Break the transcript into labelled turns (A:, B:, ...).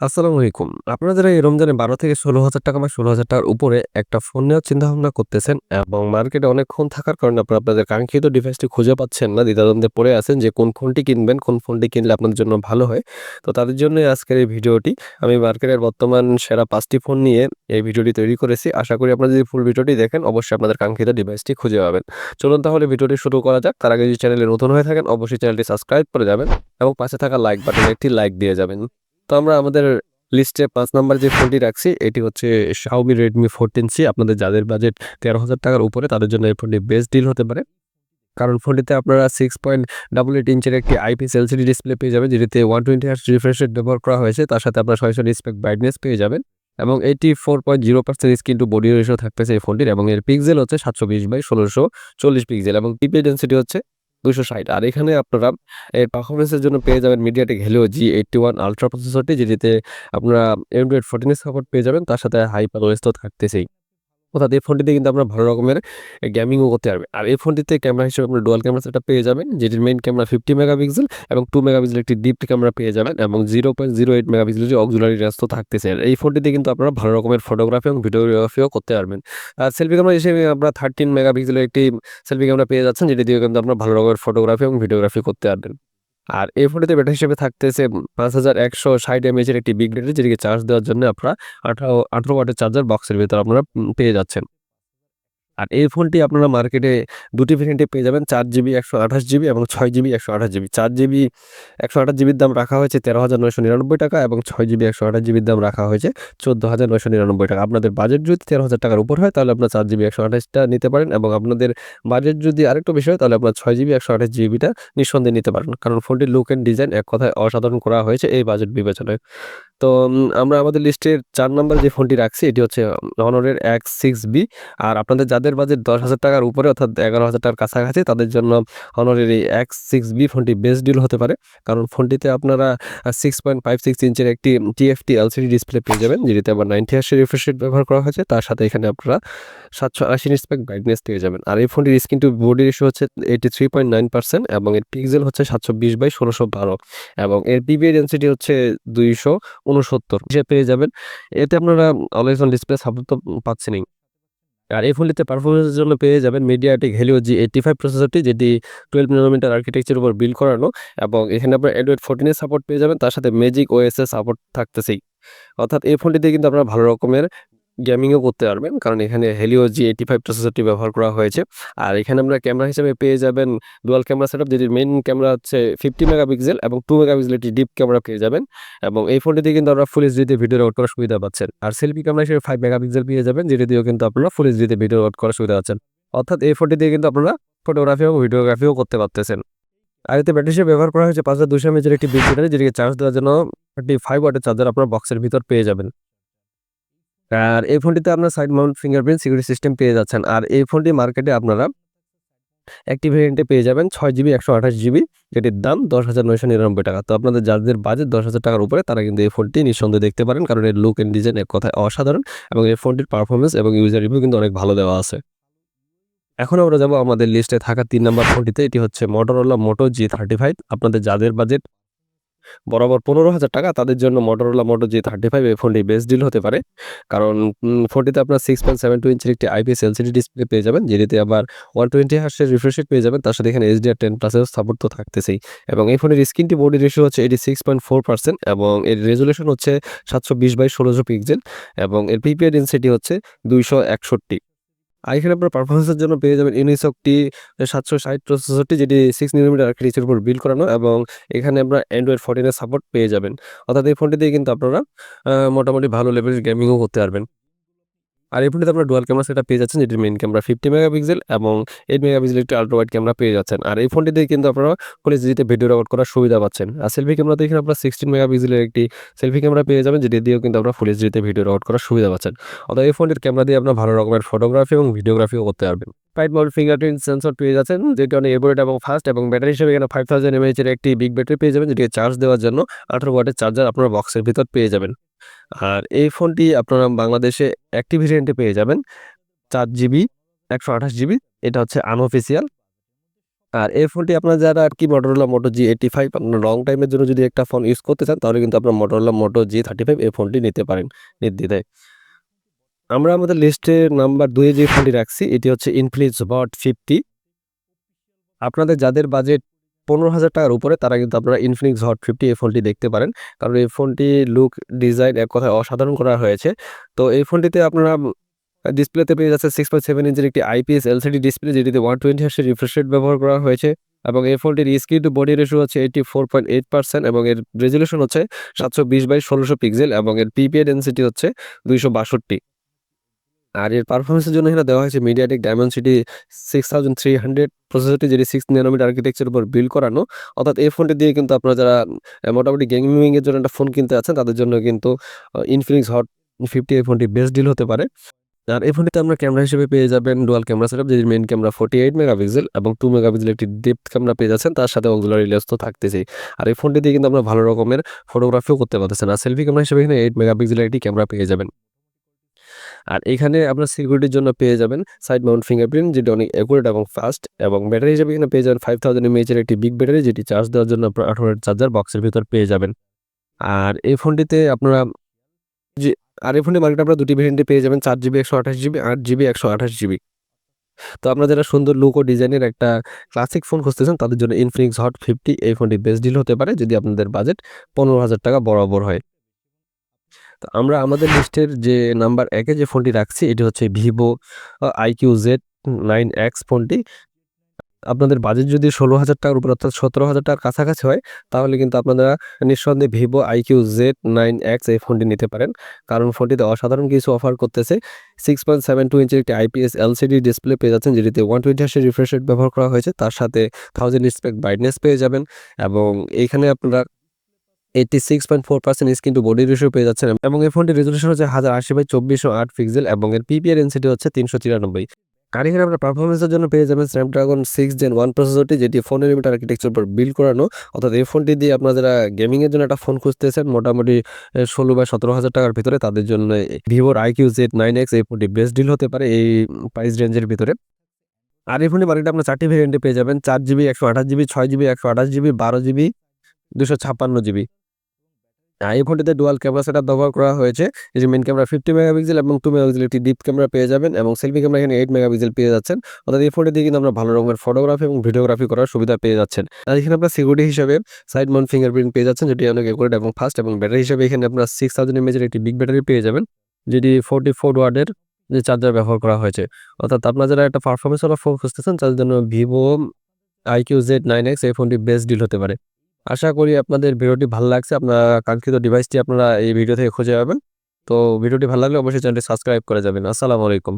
A: আসসালামু আলাইকুম। আপনারা যারা এই রমজানে ১২ থেকে ১৬,০০০ টাকা বা ১৬,০০০ টাকার উপরে একটা ফোন নেওয়ার চিন্তাভাবনা করতেছেন এবং মার্কেটে অনেকক্ষণ থাকার কারণে আপনারা আপনাদের কাঙ্ক্ষিত ডিভাইসটি খুঁজে পাচ্ছেন না, দ্বিধাদ্বন্দ্বে পড়ে আছেন যে কোন ফোনটি কিনবেন, কোন ফোনটি কিনলে আপনাদের জন্য ভালো হয়। তো তাদের জন্যই আজকের এই ভিডিওটি। আমি মার্কেটের বর্তমান সেরা পাঁচটি ফোন নিয়ে এই ভিডিওটি তৈরি করেছি। আশা করি আপনারা যদি ফুল ভিডিওটি দেখেন অবশ্যই আপনাদের কাঙ্ক্ষিত ডিভাইসটি খুঁজে পাবেন। চলুন তাহলে ভিডিওটি শুরু করা যাক। তার আগে যদি চ্যানেলে নতুন হয়ে থাকেন অবশ্যই চ্যানেলটি সাবস্ক্রাইব করে যাবেন এবং পাশে থাকা লাইক বাটনে একটি লাইক দিয়ে যাবেন। তো আমরা আমাদের লিস্টে পাঁচ নাম্বার যে ফোনটি রাখছি এটি হচ্ছে Xiaomi Redmi 14C আপনাদের যাদের বাজেট ১৩,০০০ টাকার উপরে তাদের জন্য এই ফোনটি বেস্ট ডিল হতে পারে। কারণ ফোনটিতে আপনারা 6.88 ইঞ্চের একটি IPS LCD ডিসপ্লে পেয়ে যাবেন যেটিতে 120 হার্টজ রিফ্রেশ রেট ব্যবহার করা হয়েছে। তার সাথে আপনারা ৬০০ নিটস ব্রাইটনেস পেয়ে যাবেন এবং 84.0% স্ক্রিন টু বডি রেশিও থাকতেছে এই ফোনটির এবং এর পিক্সেল হচ্ছে 720/1640 পিক্সেল এবং ডিসপ্লে ডেন্সিটি হচ্ছে ২৬০ আর এখানে আপনারা এর পারফরমেন্সের জন্য পেয়ে যাবেন MediaTek Helio G eighty one ultra প্রসেসরটি যেটিতে আপনারা 14 এর সাপোর্ট পেয়ে যাবেন। তার সাথে হাইপার ওএস তো থাকতেছেই। অর্থাৎ এই ফোনটিতে কিন্তু আপনারা ভালো রকমের গেমিংও করতে পারবেন। আর এই ফোনটিতে ক্যামেরা হিসেবে আপনারা ডুয়াল ক্যামেরা সেটা পেয়ে যাবেন, যেটির মেইন ক্যামেরা 50 মেগাপিক্সেল এবং 2 মেগাপিক্সেল একটি ডিপ ক্যামেরা পেয়ে যাবেন এবং জিরো পয়েন্ট 0.08 মেগাপিক্সেলের অক্সিলারি লেন্স তো থাকতেছে। এই ফোনটিতে কিন্তু আপনারা ভালো রকমের ফটোগ্রাফি এবং ভিডিওগ্রাফিও করতে পারবেন। আর সেলফি ক্যামেরা হিসেবে আপনারা 13 মেগাপিক্সেলের একটি সেলফি ক্যামেরা পেয়ে যাচ্ছেন, যেটি দিয়ে কিন্তু আপনারা ভালো রকমের ফটোগ্রাফি এবং ভিডিওগ্রাফি করতে পারবেন। আর এই ফোনটিতে ব্যাটারি হিসেবে থাকতেছে পাঁচ হাজার একশো ষাট এমএচের একটি বিগ যেটিকে চার্জ দেওয়ার জন্য আপনারা 18 18 ওয়াটের চার্জার বক্সের ভিতরে আপনারা পেয়ে যাচ্ছেন। আর এই ফোনটি আপনারা মার্কেটে দুটি ভেরিয়েন্টে পেয়ে যাবেন চার জিবি ১২৮ জিবি এবং ছয় জিবি ১২৮ জিবি। চার জিবি ১২৮ জিবির দাম রাখা হয়েছে ১৩,৯৯৯ টাকা এবং ছয় জিবি ১২৮ জিবির দাম রাখা হয়েছে ১৪,৯৯৯ টাকা। আপনাদের বাজেট যদি ১৩,০০০ টাকার উপর হয় তাহলে আপনার ৪ জিবি একশো আঠাশটা নিতে পারেন এবং আপনাদের বাজেট যদি আরেকটু বেশি হয় তাহলে আপনার ছয় জিবি ১২৮ জিবিটা নিঃসন্দেহে নিতে পারেন। কারণ ফোনটির লুক অ্যান্ড ডিজাইন এক কথায় অসাধারণ করা হয়েছে এই বাজেট বিবেচনায়। তো আমরা আমাদের লিস্টের চার নাম্বার যে ফোনটি রাখছি এটি হচ্ছে Honor এর X6B আর আপনাদের যাদের বাজেট ১০,০০০ টাকার উপরে অর্থাৎ ১১,০০০ টাকার কাছাকাছি তাদের জন্য এর এই X6B ফোনটি বেস্ট ডিল হতে পারে। কারণ ফোনটিতে আপনারা সিক্স পয়েন্ট ফাইভ সিক্স ইঞ্চের একটি TFT এলসিডি ডিসপ্লে পেয়ে যাবেন যেটিতে আবার 90 হার্টজ রিফ্রেশ রেট ব্যবহার করা হয়েছে। তার সাথে এখানে আপনারা ৭৮০ নিটস ব্রাইটনেস পেয়ে যাবেন। আর এই ফোনটির স্ক্রিন টু বডি রেশিও হচ্ছে 83.9% এবং এর পিক্সেল হচ্ছে 720/1612 এবং এর PPI ডেনসিটি হচ্ছে দুইশো উনসত্তর পেয়ে যাবেন। এতে আপনারা অলওয়েজ অন ডিসপ্লে সাপোর্ট তো পাচ্ছেনই। আর এই ফোনটিতে পারফরমেন্সের জন্য পেয়ে যাবেন মিডিয়াটিক হেলিও জি এইটি ফাইভ প্রসেসরটি যেটি টুয়েলভ নিলোমিটার আর্কিটেকচার উপর বিল করানো এবং এখানে আপনার অ্যান্ড্রয়েড ফোর্টিনের সাপোর্ট পেয়ে যাবেন। তার সাথে ম্যাজিক ওএসএ সাপোর্ট থাকতেছেই। অর্থাৎ এই ফোনটিতে কিন্তু আপনার ভালো রকমের গেমিংও করতে পারবেন। কারণ এখানে Helio G85 প্রসেসরটি ব্যবহার করা হয়েছে। আর এখানে আমরা ক্যামেরা হিসেবে পেয়ে যাবেন ডুয়াল ক্যামেরা সেটআপ যেটির মেন ক্যামেরা হচ্ছে 50 মেগাপিক্সেল এবং 2 মেগাপিক্সেল একটি ডিপ ক্যামেরা পেয়ে যাবেন এবং এই ফোনটিতে কিন্তু আপনারা ফুল এইচডিতে ভিডিও রেকর্ড করার সুবিধা পাচ্ছেন। আর সেলফি ক্যামেরা হিসেবে 5 মেগাপিক্সেল পেয়ে যাবেন, যেটি দিয়েও কিন্তু আপনারা ফুল এইচডিতে ভিডিও রেকর্ড করার সুবিধা পাচ্ছেন। অর্থাৎ এই ফোনটি দিয়ে কিন্তু আপনারা ফটোগ্রাফি এবং ভিডিওগ্রাফিও করতে পারতেছেন। আর এতে ব্যাটারি হিসেবে ব্যবহার করা হয়েছে ৫২০০ এমএএইচ এর একটি বিগ ব্যাটারি যেটিকে চার্জ দেওয়ার জন্য 35 ওয়াটের চার্জার আপনার বক্সের ভিতর পেয়ে যাবেন। আর এই ফোনটিতে আপনার side mount fingerprint security system পেয়ে যাচ্ছেন। আর এই ফোনটি মার্কেটে আপনারা একটি ভেরিয়েন্টে পেয়ে যাবেন ছয় জিবি ১২৮ জিবি যেটির দাম ১০,৯৯৯ টাকা। তো আপনাদের যাদের বাজেট ১০,০০০ টাকার উপরে তারা কিন্তু এই ফোনটি নিঃসন্দেহে দেখতে পারেন। কারণ এর লুক অ্যান্ড ডিজাইন এক কথায় অসাধারণ এবং এই ফোনটির পারফরমেন্স এবং ইউজার রিভিউ কিন্তু অনেক ভালো দেওয়া আছে। এখন আমরা যাব আমাদের লিস্টে থাকা ৩ নাম্বার ফোনটিতে এটি হচ্ছে Motorola Moto G thirty five আপনাদের যাদের বাজেট বরাবর ১৫,০০০ টাকা তাদের জন্য Motorola Moto G35 এই ফোনটি বেস্ট ডিল হতে পারে। কারণ ফোনটিতে আপনারা 6.72 ইঞ্চির একটি IPS LCD ডিসপ্লে পেয়ে যাবেন যেটিতে আবার 120 টোয়েন্টি হার্সের রিফ্রেশ রেট পেয়ে যাবেন। তার সাথে এখানে HDR10 প্লাস এর সাপোর্ট তো থাকতেছেই এবং এই ফোনের স্ক্রিন টু বডি রেশিও হচ্ছে 86.4% এবং এর রেজোলিউশন হচ্ছে 720/16 পিক্সেল এবং এর PPI ডেনসিটি হচ্ছে ২৬১ আর এখানে আপনার পারফরমেন্সের জন্য পেয়ে যাবেন ইউনিসকটি সাতশো ষাট প্রসেসরটি যেটি 6 ন্যানোমিটার আর্কিটেকচার উপর বিল করানো এবং এখানে আপনারা অ্যান্ড্রয়েড ফোর্টিনের সাপোর্ট পেয়ে যাবেন। অর্থাৎ এই ফোনটি দিয়ে কিন্তু আপনারা মোটামুটি ভালো লেভেলের গেমিংও করতে পারবেন। আর এই ফোনটিতে আপনারা ডুয়াল ক্যামেরা সেটআপ পেয়ে যাচ্ছেন, যেটির মেইন ক্যামেরা 50 মেগাপিক্সেল এবং 8 মেগাপিক্সেল একটি আল্ট্রা ওয়াইড ক্যামেরা পেয়ে যাচ্ছেন। আর এই ফোনটি দিয়ে কিন্তু আপনারা ফুল জিতে ভিডিও রেকর্ড করার সুবিধা পাচ্ছেন। আর সেলফি ক্যামেরাতে এখানে আপনারা 16 মেগাপিক্সেলের একটি সেলফি ক্যামেরা পেয়ে যাবেন, যেটি দিয়েও কিন্তু আপনারা ফুল এইচডিতে ভিডিও রেকর্ড করার সুবিধা পাচ্ছেন। অর্থাৎ এই ফোনটির ক্যামেরা দিয়ে আপনার ভালো রকমের ফটোগ্রাফি এবং ভিডিওগ্রাফিও করতে পারবেন। সাইড মাউন্ট ফিঙ্গারপ্রিন্ট সেন্সর পেয়ে যাচ্ছেন, যেটি অনেক একুরেট এবং ফাস্ট এবং ব্যাটারি হিসেবে এখানে 5000 এমএএইচ এর একটি বিগ ব্যাটারি পেয়ে যাবেন, যেটিকে চার্জ দেওয়ার জন্য 18 ওয়াটের চার্জার আপনার বক্সের ভিতর পেয়ে যাবেন। আর এই ফোনটি আপনারা বাংলাদেশে একটি ভেরিয়েন্টে পেয়ে যাবেন। চার জিবি ১২৮ জিবি এটা হচ্ছে আনঅফিসিয়াল আর এই ফোনটি আপনার যারা আরকি জি Moto G85 আপনার লং টাইমের জন্য যদি একটা ফোন ইউজ করতে চান, তাহলে কিন্তু আপনার Motorola Moto G thirty five এই ফোনটি নিতে পারেন নির্দ্বিধায়। আমরা আমাদের লিস্টে নাম্বার 2 এ যে ফোনটি রাখছি, এটি হচ্ছে Infinix Hot 50 আপনাদের যাদের বাজেট ১৫,০০০ টাকার উপরে তারা কিন্তু আপনারা ইনফিনিক্স Hot 50 এই ফোনটি দেখতে পারেন। কারণ এই ফোনটি লুক, ডিজাইন এক কথায় অসাধারণ করা হয়েছে। তো এই ফোনটিতে আপনারা ডিসপ্লেতে পেয়ে যাচ্ছেন 6.7 ইঞ্চির একটি আইপিএস এলসিডি ডিসপ্লে যেটিতে 120 হার্টজের রিফ্রেশ রেট ব্যবহার করা হয়েছে এবং এই ফোনটির স্ক্রিন টু বডি রেশিও হচ্ছে 84.8% এবং এর রেজোলিউশন হচ্ছে 720x1600 পিক্সেল এবং এর PPI ডেনসিটি হচ্ছে 262 আর এর পারফরমেন্সের জন্য এখানে দেওয়া হয়েছে MediaTek Dimensity 6300 প্রসেসরটি যেটি 6 ন্যানোমিটার আর্কিটেকচারের উপর বিল্ড করানো। অর্থাৎ এই ফোনটি দিয়ে কিন্তু আপনারা যারা মোটামুটি গেমিংয়ের জন্য একটা ফোন কিনতে আছেন তাদের জন্য কিন্তু Infinix Hot 50 এই ফোনটি বেস্ট ডিল হতে পারে। আর এই ফোনটিতে আপনারা ক্যামেরা হিসেবে পেয়ে যাবেন ডুয়াল ক্যামেরা সেটআপ যেটির মেইন ক্যামেরা 48 মেগাপিক্সেল এবং 2 মেগাপিক্সেল একটি ডেপথ ক্যামেরা পেয়ে যাচ্ছেন, তার সাথে অক্সিলারি লেন্স তো থাকতেছেই। আর এই ফোনটি দিয়ে কিন্তু আপনারা ভালো রকমের ফটোগ্রাফিও করতে পারতেছেন। আর সেলফি ক্যামেরা হিসেবে এখানে 8 মেগাপিক্সেলের একটি ক্যামেরা পেয়ে যাবেন। আর এখানে আপনার সিকিউরিটির জন্য পেয়ে যাবেন সাইড মাউন্ট ফিঙ্গারপ্রিন্ট যেটি অনেক অ্যাকুরেট এবং ফাস্ট এবং ব্যাটারি হিসেবে এখানে পেয়ে যাবেন 5000 এমএএইচ এর একটি বিগ ব্যাটারি যেটি চার্জ দেওয়ার জন্য আপনার 18 ওয়াট চার্জার বক্সের ভিতর পেয়ে যাবেন। আর এই ফোনটিতে আপনারা যে আর এই ফোনটি মার্কেটে আপনারা দুটি ভেরিয়েন্টে পেয়ে যাবেন 4GB 128GB 8GB 128GB তো আপনারা যারা সুন্দর লুক ও ডিজাইনের একটা ক্লাসিক ফোন খুঁজতেছেন তাদের জন্য ইনফিনিক্স হট ফিফটি এই ফোনটি বেস্ট ডিল হতে পারে যদি আপনাদের বাজেট ১৫,০০০ টাকা বরাবর হয়। তো আমরা আমাদের লিস্টের যে নাম্বার একে যে ফোনটি রাখছি এটি হচ্ছে Vivo iQOO Z nine X ফোনটি। আপনাদের বাজেট যদি ১৬,০০০ টাকার উপর অর্থাৎ ১৭,০০০ টাকার কাছাকাছি হয় তাহলে কিন্তু আপনারা নিঃসন্দেহে Vivo iQOO Z nine X এই ফোনটি নিতে পারেন। কারণ ফোনটিতে অসাধারণ কিছু অফার করতেছে। 6.72 ইঞ্চির একটি আইপিএস এলসিডি ডিসপ্লে পেয়ে যাচ্ছেন যেটিতে 120 হার্টজের রিফ্রেশ রেট ব্যবহার করা হয়েছে। তার সাথে 1000 nits ব্রাইটনেস পেয়ে যাবেন এবং এইখানে আপনারা 86.4% স্ক্রিন টু বডি রেশিও পেয়ে যাচ্ছেন এবং এই ফোনটির রেজোলিউশন হচ্ছে 1080x2408 পিক্সেল এবং এর পিপিআর ডেনসিটি হচ্ছে 393 আর এখানে আপনারা পারফরমেন্সের জন্য পেয়ে যাবেন Snapdragon 6 Gen 1 প্রসেসরটি যেটি 4 ন্যানোমিটার আর্কিটেকচারের উপর বিল্ড করানো। অর্থাৎ এই ফোনটি দিয়ে আপনারা যারা গেমিং জন্য একটা ফোন খুঁজতেছেন, মোটামুটি ষোলো বা সতেরো হাজার টাকার ভিতরে তাদের জন্য ভিভোর আইকিউ জেড নাইন এক্স এই ফোনটি বেস্ট ডিল হতে পারে এই প্রাইস রেঞ্জের ভিতরে। আর এই ফোনটি মার্কেটে আপনারা 4 টি ভেরিয়েন্টে পেয়ে যাবেন 4GB 128GB 6GB 128GB 12GB 256GB আ এই ফোনটিতে ডুয়াল ক্যামেরা ব্যবহার করা হয়েছে। যে মেইন ক্যামেরা 50 মেগাপিক্সেল এবং 2 মেগাপিক্সেল একটি ডিপ ক্যামেরা পেয়ে যাবেন এবং সেলফি ক্যামেরা এখানে 8 মেগাপিক্সেল পেয়ে যাচ্ছেন। অর্থাৎ এই ফোনটি দিয়ে কিন্তু আপনারা ভালো রকমের ফটোগ্রাফি এবং ভিডিওগ্রাফি করার সুবিধা পেয়ে যাচ্ছেন। আর এখানে আপনার সিকিউরিটি হিসেবে সাইড মাউন্ট ফিঙ্গারপ্রিন্ট পেয়ে যাচ্ছেন, যেটি অনেক অ্যাকুরেট এবং ফাস্ট এবং ব্যাটারি হিসেবে এখানে আপনার সিক্স থাউজেন্ড এর একটি বিগ ব্যাটারি পেয়ে যাবেন। যেটি 44 ওয়াটের যে চার্জার ব্যবহার করা হয়েছে। অর্থাৎ আপনারা যারা একটা পারফরমেন্স ওয়ালা ফোন খুঁজতেছেন, তাদের জন্য Vivo iQOO Z nine X এই ফোনটি বেস্ট ডিল হতে পারে। আশা করি আপনাদের ভিডিওটি ভালো লাগছে। আপনারা কাঙ্ক্ষিত ডিভাইসটি আপনারা এই ভিডিও থেকে খুঁজে পাবেন। তো ভিডিওটি ভালো লাগলে অবশ্যই চ্যানেলটি সাবস্ক্রাইব করে যাবেন। আসসালামু আলাইকুম।